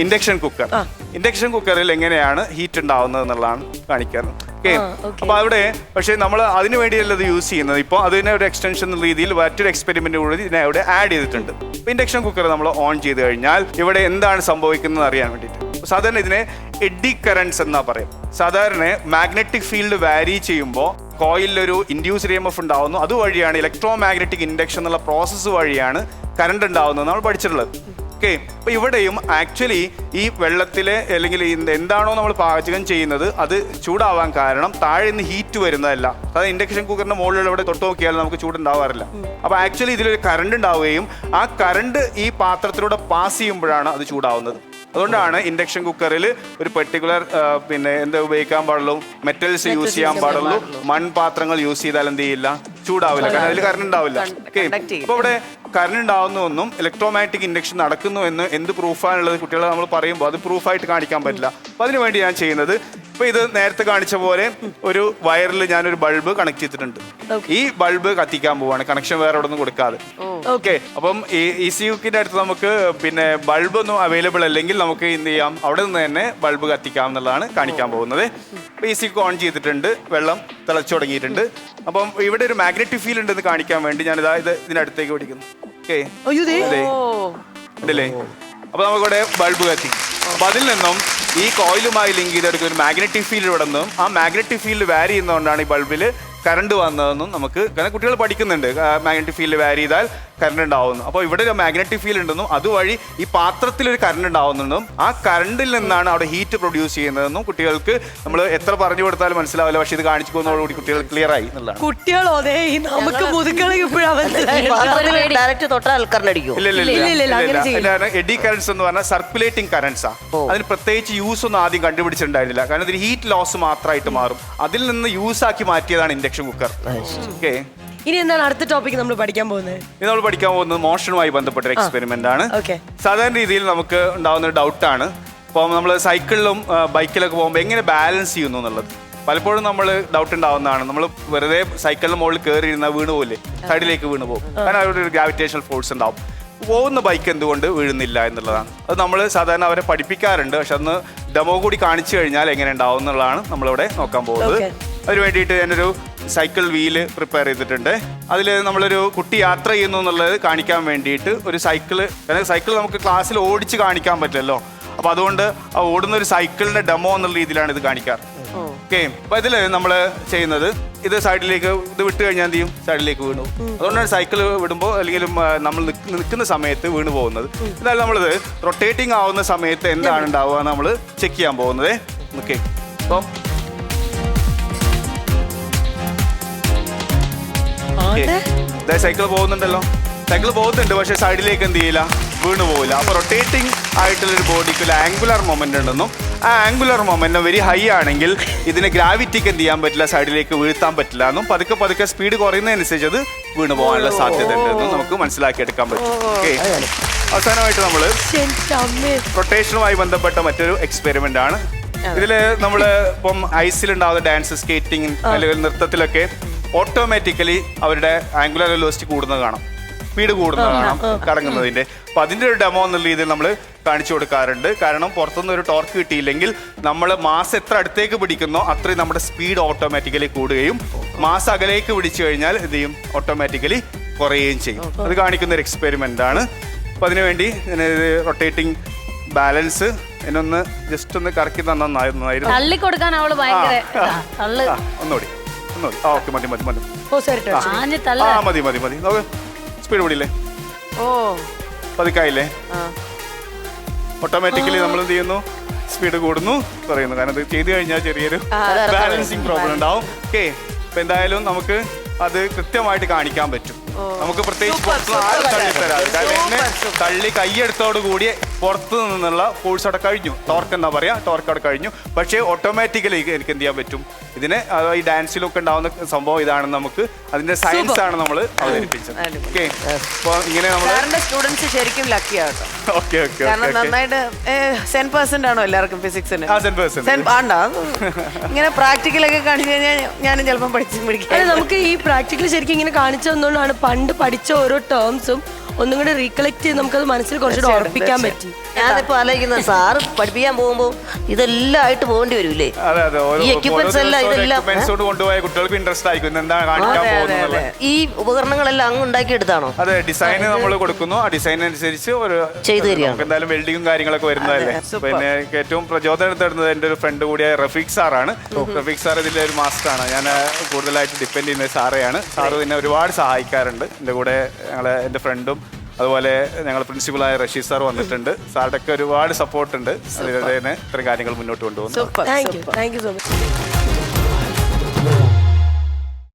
Induction cooker. Induction കുക്കറിൽ എങ്ങനെയാണ് heat ഉണ്ടാവുന്നത് എന്നുള്ളതാണ് കാണിക്കാറ് ഓക്കെ അപ്പൊ അവിടെ പക്ഷേ നമ്മൾ അതിന് വേണ്ടിയല്ല ഇത് യൂസ് ചെയ്യുന്നത്? ഇപ്പോൾ അതിനെ ഒരു എക്സ്റ്റൻഷൻ എന്ന രീതിയിൽ മറ്റൊരു എക്സ്പെരിമെന്റ് കൂടി ഇതിനെ അവിടെ ആഡ് ചെയ്തിട്ടുണ്ട്. ഇൻഡക്ഷൻ കുക്കർ നമ്മൾ ഓൺ ചെയ്ത് കഴിഞ്ഞാൽ ഇവിടെ എന്താണ് സംഭവിക്കുന്നത് അറിയാൻ വേണ്ടിയിട്ട്. സാധാരണ ഇതിനെ എഡി കറൻസ് എന്നാ പറയും. സാധാരണ മാഗ്നറ്റിക് ഫീൽഡ് വാരി ചെയ്യുമ്പോൾ കോയിലൊരു ഒരു ഇൻഡ്യൂസ് എം എഫ് ഉണ്ടാവുന്നു. അതുവഴിയാണ് ഇലക്ട്രോ മാഗ്നറ്റിക് ഇൻഡക്ഷൻ എന്നുള്ള പ്രോസസ്സ് വഴിയാണ് കറണ്ട് ഉണ്ടാവുന്നത് നമ്മൾ പഠിച്ചിട്ടുള്ളത്. ഓക്കെ അപ്പൊ ഇവിടെയും ആക്ച്വലി ഈ വെള്ളത്തിലെ അല്ലെങ്കിൽ എന്താണോ നമ്മൾ പാചകം ചെയ്യുന്നത് അത് ചൂടാവാൻ കാരണം താഴെ നിന്ന് ഹീറ്റ് വരുന്നതല്ല. അതായത് ഇൻഡക്ഷൻ കുക്കറിന്റെ മുകളിൽ ഇവിടെ തൊട്ട് നോക്കിയാൽ നമുക്ക് ചൂടുണ്ടാവാറില്ല. അപ്പൊ ആക്ച്വലി ഇതിലൊരു കറണ്ട് ഉണ്ടാവുകയും ആ കറണ്ട് ഈ പാത്രത്തിലൂടെ പാസ് ചെയ്യുമ്പോഴാണ് അത് ചൂടാവുന്നത്. അതുകൊണ്ടാണ് ഇൻഡക്ഷൻ കുക്കറിൽ ഒരു പെർട്ടിക്കുലർ പിന്നെ എന്താ ഉപയോഗിക്കാൻ പാടുള്ളൂ? മെറ്റൽസ് യൂസ് ചെയ്യാൻ പാടുള്ളൂ. മൺപാത്രങ്ങൾ യൂസ് ചെയ്താൽ എന്ത് ചെയ്യില്ല? ചൂടാവില്ല. കാരണം അതിൽ കറണ്ട് ഉണ്ടാവില്ല. ഓക്കെ അപ്പൊ ഇവിടെ കറണ്ട് ഉണ്ടാവുന്നതൊന്നും ഇലക്ട്രോമാറ്റിക് ഇൻഡക്ഷൻ നടക്കുന്നു എന്ന് എന്ത് പ്രൂഫാണുള്ളത് കുട്ടികളെ നമ്മൾ പറയുമ്പോൾ അത് പ്രൂഫായിട്ട് കാണിക്കാൻ പറ്റില്ല. അപ്പൊ അതിനുവേണ്ടി ഞാൻ ചെയ്യുന്നത് ഇപ്പൊ ഇത് നേരത്തെ കാണിച്ച പോലെ ഒരു വയറിൽ ഞാൻ ഒരു ബൾബ് കണക്ട് ചെയ്തിട്ടുണ്ട് ഈ ബൾബ് കത്തിക്കാൻ പോവാണ്. കണക്ഷൻ വേറെ അവിടെ ഒന്നും കൊടുക്കാതെ ഓക്കെ അപ്പം ഈ ഇ സി യുക്കിന്റെ അടുത്ത് നമുക്ക് പിന്നെ ബൾബ് ഒന്നും അവൈലബിൾ അല്ലെങ്കിൽ നമുക്ക് എന്ത് ചെയ്യാം? അവിടെ നിന്ന് തന്നെ ബൾബ് കത്തിക്കാം എന്നുള്ളതാണ് കാണിക്കാൻ പോകുന്നത്. യുക്ക് ഓൺ ചെയ്തിട്ടുണ്ട് വെള്ളം തിളച്ചു തുടങ്ങിയിട്ടുണ്ട്. അപ്പം ഇവിടെ ഒരു മാഗ്നറ്റിക് ഫീൽ ഉണ്ടെന്ന് കാണിക്കാൻ വേണ്ടി ഞാൻ ഇതാ ഇത് ഇതിനടുത്തേക്ക് പിടിക്കുന്നു. ഓക്കെ? ഉണ്ടല്ലേ അപ്പൊ നമുക്കിവിടെ ബൾബ് കത്തി. അപ്പൊ അതിൽ നിന്നും ഈ കോയിലുമായി ലിങ്ക് ചെയ്തെടുക്കുന്ന ഒരു മാഗ്നറ്റിക് ഫീൽഡ് ഇവിടെ നിന്നും ആ മാഗ്നറ്റിക് ഫീൽഡ് വാരി ചെയ്യുന്നതുകൊണ്ടാണ് ഈ ബൾബിൽ കറണ്ട് വന്നതെന്നും നമുക്ക് കാരണം കുട്ടികൾ പഠിക്കുന്നുണ്ട്. മാഗ്നറ്റിക് ഫീൽഡ് വാരി ചെയ്താൽ കറണ്ട് ഉണ്ടാവുന്നു അപ്പോൾ ഇവിടെ ഒരു മാഗ്നറ്റിക് ഫീൽഡ് ഉണ്ടെന്നും അതുവഴി ഈ പാത്രത്തിൽ ഒരു കറണ്ട് ഉണ്ടാവുന്നുണ്ടെന്നും ആ കറണ്ടിൽ നിന്നാണ് അവിടെ ഹീറ്റ് പ്രൊഡ്യൂസ് ചെയ്യുന്നതെന്നും കുട്ടികൾക്ക് നമ്മൾ എത്ര പറഞ്ഞു കൊടുത്താലും മനസ്സിലാവില്ല. പക്ഷേ ഇത് കാണിച്ചു പോകുന്നതോടുകൂടി കുട്ടികൾ ക്ലിയർ ആയി എന്നുള്ളതാണ്. കുട്ടികളോ അതെ നമുക്ക് മുതുക്കളെ ഡയറക്റ്റ് തൊട്ടാൽ കറണ്ടടിക്കും ഇല്ല ഇല്ല ഇല്ല, ഇല്ല, ഇല്ല, അങ്ങനെ എഡി കറൻസ് എന്ന് പറഞ്ഞാൽ സർക്കുലേറ്റിംഗ് കറൻസാ അതിന് പ്രത്യേകിച്ച് യൂസ് ഒന്നും ആദ്യം കണ്ടുപിടിച്ചിട്ടുണ്ടായിരുന്നില്ല. കാരണം ഇതിന് ഹീറ്റ് ലോസ് മാത്രമായിട്ട് മാറും. അതിൽ നിന്ന് യൂസ് ആക്കി മാറ്റിയതാണ് ഇൻഡക്ഷൻ കുക്കർ. ഓക്കെ ഇനി എന്താണ് അടുത്ത ടോപ്പിക് നമ്മൾ പഠിക്കാൻ പോകുന്നത്? ഇത് നമ്മൾ പഠിക്കാൻ പോകുന്നത് മോഷനുമായി ബന്ധപ്പെട്ട ഒരു എക്സ്പെരിമെന്റ് ആണ്. സാധാരണ രീതിയിൽ നമുക്ക് ഉണ്ടാകുന്ന ഒരു ആണ്. ഇപ്പോൾ നമ്മൾ സൈക്കിളിലും ബൈക്കിലൊക്കെ പോകുമ്പോൾ എങ്ങനെ ബാലൻസ് ചെയ്യുന്നു എന്നുള്ളത്. പലപ്പോഴും നമ്മൾ ഡൗട്ട് ഉണ്ടാവുന്നതാണ്. നമ്മൾ വെറുതെ സൈക്കിളിന് മുകളിൽ കയറി ഇരുന്ന വീണ് പോലെ സൈഡിലേക്ക് വീണ് പോകും കാരണം അവരുടെ ഒരു ഗ്രാവിറ്റേഷണൽ ഫോഴ്സ് ഉണ്ടാവും. പോകുന്ന ബൈക്ക് എന്തുകൊണ്ട് വീഴുന്നില്ല എന്നുള്ളതാണ്. അത് നമ്മൾ സാധാരണ അവരെ പഠിപ്പിക്കാറുണ്ട്. പക്ഷെ അന്ന് ഡെമോ കൂടി കാണിച്ചു കഴിഞ്ഞാൽ എങ്ങനെ ഉണ്ടാവും എന്നുള്ളതാണ് നമ്മളിവിടെ നോക്കാൻ പോകുന്നത്. അതിന് വേണ്ടിയിട്ട് ഞാനൊരു സൈക്കിൾ വീൽ പ്രിപ്പയർ ചെയ്തിട്ടുണ്ട്. അതിൽ നമ്മളൊരു കുട്ടി യാത്ര ചെയ്യുന്നു എന്നുള്ളത് കാണിക്കാൻ വേണ്ടിയിട്ട് ഒരു സൈക്കിൾ സൈക്കിൾ നമുക്ക് ക്ലാസ്സിൽ ഓടിച്ച് കാണിക്കാൻ പറ്റില്ലല്ലോ. അപ്പോൾ അതുകൊണ്ട് ആ ഓടുന്ന ഒരു സൈക്കിളിന്റെ ഡെമോ എന്നുള്ള രീതിയിലാണ് ഇത് കാണിക്കാറ്. ഓക്കെ അപ്പം ഇതിൽ നമ്മൾ ചെയ്യുന്നത് ഇത് സൈഡിലേക്ക് ഇത് വിട്ട് കഴിഞ്ഞാൽ എന്ത് ചെയ്യും? സൈഡിലേക്ക് വീണു. അതുകൊണ്ടാണ് സൈക്കിൾ വിടുമ്പോൾ അല്ലെങ്കിൽ നമ്മൾ നിൽക്കുന്ന സമയത്ത് വീണ് പോകുന്നത്. എന്നാൽ നമ്മളിത് റൊട്ടേറ്റിംഗ് ആവുന്ന സമയത്ത് എന്താണ് ഉണ്ടാവുക നമ്മൾ ചെക്ക് ചെയ്യാൻ പോകുന്നത്. ഓക്കെ അപ്പം സൈക്കിൾ പോകുന്നുണ്ടല്ലോ. സൈക്കിൾ പോകുന്നുണ്ട് പക്ഷെ സൈഡിലേക്ക് എന്ത് ചെയ്യില്ല? വീണ് പോകില്ല അപ്പോൾ റൊട്ടേറ്റിംഗ് ആയിട്ടുള്ള ഒരു ബോഡിക്ക് ഒരു ആംഗുലർ മൊമെന്റ് ഉണ്ടെന്നും ആ ആംഗുലർ മൊമെന്റ് വെരി ഹൈ ആണെങ്കിൽ ഇതിന് ഗ്രാവിറ്റിക്ക് എന്ത് ചെയ്യാൻ പറ്റില്ല? സൈഡിലേക്ക് വീഴ്ത്താൻ പറ്റില്ല എന്നും പതുക്കെ പതുക്കെ സ്പീഡ് കുറയുന്നതനുസരിച്ച് അത് വീണ് പോകാനുള്ള സാധ്യത ഉണ്ടെന്നും നമുക്ക് മനസ്സിലാക്കിയെടുക്കാൻ പറ്റും. ഓക്കെ അവസാനമായിട്ട് നമ്മൾ റൊട്ടേഷനുമായി ബന്ധപ്പെട്ട മറ്റൊരു എക്സ്പെരിമെന്റ് ആണ്. ഇതിൽ നമ്മൾ ഇപ്പം ഐസിലുണ്ടാവുന്ന ഡാൻസ് സ്കേറ്റിംഗ് അല്ലെങ്കിൽ നൃത്തത്തിലൊക്കെ ഓട്ടോമാറ്റിക്കലി അവരുടെ ആംഗുലർ വെലോസിറ്റി കൂടുന്നത് കാണാം. സ്പീഡ് കൂടുന്നത് കാണാം കടങ്ങുന്നതിന്റെ അപ്പൊ അതിന്റെ ഒരു ഡെമോ എന്നുള്ള രീതിയിൽ നമ്മൾ കാണിച്ചു കൊടുക്കാറുണ്ട്. കാരണം പുറത്തുനിന്ന് ഒരു ടോർക്ക് കിട്ടിയില്ലെങ്കിൽ നമ്മൾ മാസ് എത്ര അടുത്തേക്ക് പിടിക്കുന്നോ അത്രയും നമ്മുടെ സ്പീഡ് ഓട്ടോമാറ്റിക്കലി കൂടുകയും മാസ് അകലേക്ക് പിടിച്ചു കഴിഞ്ഞാൽ എന്ത് ചെയ്യും? ഓട്ടോമാറ്റിക്കലി കുറയുകയും ചെയ്യും. അത് കാണിക്കുന്ന ഒരു എക്സ്പെരിമെന്റ് ആണ്. അപ്പൊ അതിനുവേണ്ടി റൊട്ടേറ്റിംഗ് ബാലൻസ് എന്നൊന്ന് ജസ്റ്റ് ഒന്ന് കറക്കി തന്നായിരുന്നു തള്ളി കൊടുക്കാൻ അവൾ ഭയങ്കര ഒന്നുകൂടി. ഒന്നുകൂടി ആ ഓക്കെ മതി മതി മതി. ഓ ശരി ട്ടോ. ആഞ്ഞ് ആ മതി മതി മതി. നോക്ക് സ്പീഡ് കൂടിയില്ലേ? ഓ. പതുക്കായില്ലേ? ആ. ഓട്ടോമാറ്റിക്കലി നമ്മൾ എന്ത് ചെയ്യുന്നു? സ്പീഡ് കൂടുന്നു പറയുന്നു. കാരണം ഇത് ചെയ്തു കഴിഞ്ഞാൽ ചെറിയൊരു ബാലൻസിങ് പ്രോബ്ലം ഉണ്ടാവും. ഓക്കെ അപ്പൊ എന്തായാലും നമുക്ക് അത് കൃത്യമായിട്ട് കാണിക്കാൻ പറ്റും. നമുക്ക് പ്രത്യേകിച്ച് പുറത്ത് ആരും തള്ളി തരാതെ കാരണം എന്നെ തള്ളി കൈയെടുത്തോട് കൂടി പുറത്തു നിന്നുള്ള ഫോഴ്സ് അവിടെ കഴിഞ്ഞു. ടോർക്ക് എന്നാ പറയാ? ടോർക്ക് അവിടെ കഴിഞ്ഞു. പക്ഷേ ഓട്ടോമാറ്റിക്കലി എനിക്ക് എന്ത് ചെയ്യാൻ പറ്റും? ഇതിനെ ഈ ഡാൻസിലൊക്കെ ഉണ്ടാവുന്ന സംഭവം ഇതാണ് നമുക്ക് അതിന്റെ സയൻസ് ആണ് നമ്മൾ അവതരിപ്പിച്ചത്. ഓക്കെ അപ്പോൾ ഇങ്ങനെ നമ്മൾ സ്റ്റുഡൻസ് ശരിക്കും ലക്കിയാട്ടോ ഓക്കെ ഓക്കെ കാരണം നന്നായിട്ട് സെൻ പെർസെന്റ് ആണോ എല്ലാവർക്കും ഫിസിക്സിന് ഇങ്ങനെ പ്രാക്ടിക്കലൊക്കെ കാണിച്ചു കഴിഞ്ഞാൽ ഞാനും ചിലപ്പോൾ പഠിച്ചു പിടിക്കും നമുക്ക് ഈ പ്രാക്ടിക്കൽ ശരിക്കും ഇങ്ങനെ കാണിച്ചു തന്നുകൊണ്ടാണ് പണ്ട് പഠിച്ച ഓരോ ടേംസും ഒന്നും കൂടെ റീകളക്ട് ചെയ്ത് നമുക്കത് മനസ്സിൽ കുറച്ചുകൂടെ ഉറപ്പിക്കാൻ പറ്റി. ഞാനിപ്പോ ആലോചിക്കുന്ന സാറ് പഠിപ്പിക്കാൻ പോകുമ്പോ ഇതെല്ലാം ആയിട്ട് പോകേണ്ടി വരൂലേ? അതെ അതെ. ഓരോ ഈ എക്യുപ്മെന്റ്സ് എല്ലാം ഇതെല്ലാം, കൊണ്ടുപോയ കുട്ടികൾക്ക് ഇൻട്രസ്റ്റ് ആയിരിക്കും. എന്താണ് കാണിക്കാൻ പോകുന്നത് ഈ ഉപകരണങ്ങളെല്ലാം അങ്ങ് ഉണ്ടാക്കിയെടുത്താണോ? അതെ ഡിസൈൻ നമ്മൾ കൊടുക്കുന്നു. ആ ഡിസൈൻ അനുസരിച്ച് ഒരു ചെയ്തു തരികയാണ്. നമുക്ക് എന്തായാലും വെൽഡിങ്ങും കാര്യങ്ങളൊക്കെ വരുന്നതല്ലേ? പിന്നെ ഏറ്റവും പ്രചോദനം തരുന്നത് എന്റെ ഒരു ഫ്രണ്ട് കൂടിയായ റഫീഖ് സാറാണ്. റഫീഖ് സാർ ഇതിന്റെ ഒരു മാസ്റ്ററാണ് ഞാൻ കൂടുതലായിട്ട് ഡിപ്പെൻഡ് ചെയ്യുന്ന സാറെയാണ്. സാറ് പിന്നെ ഒരുപാട് സഹായിക്കാറുണ്ട്. എന്റെ കൂടെ ഞങ്ങളെ എന്റെ ഫ്രണ്ടും അതുപോലെ ഞങ്ങൾ പ്രിൻസിപ്പളായ റഷീദ് സാർ വന്നിട്ടുണ്ട്. സാറുടെ ഒക്കെ ഒരുപാട് സപ്പോർട്ട് ഉണ്ട്. ഇത്രയും ഇത്തരം കാര്യങ്ങൾ മുന്നോട്ട് കൊണ്ടുപോകുന്നു. Thank you so much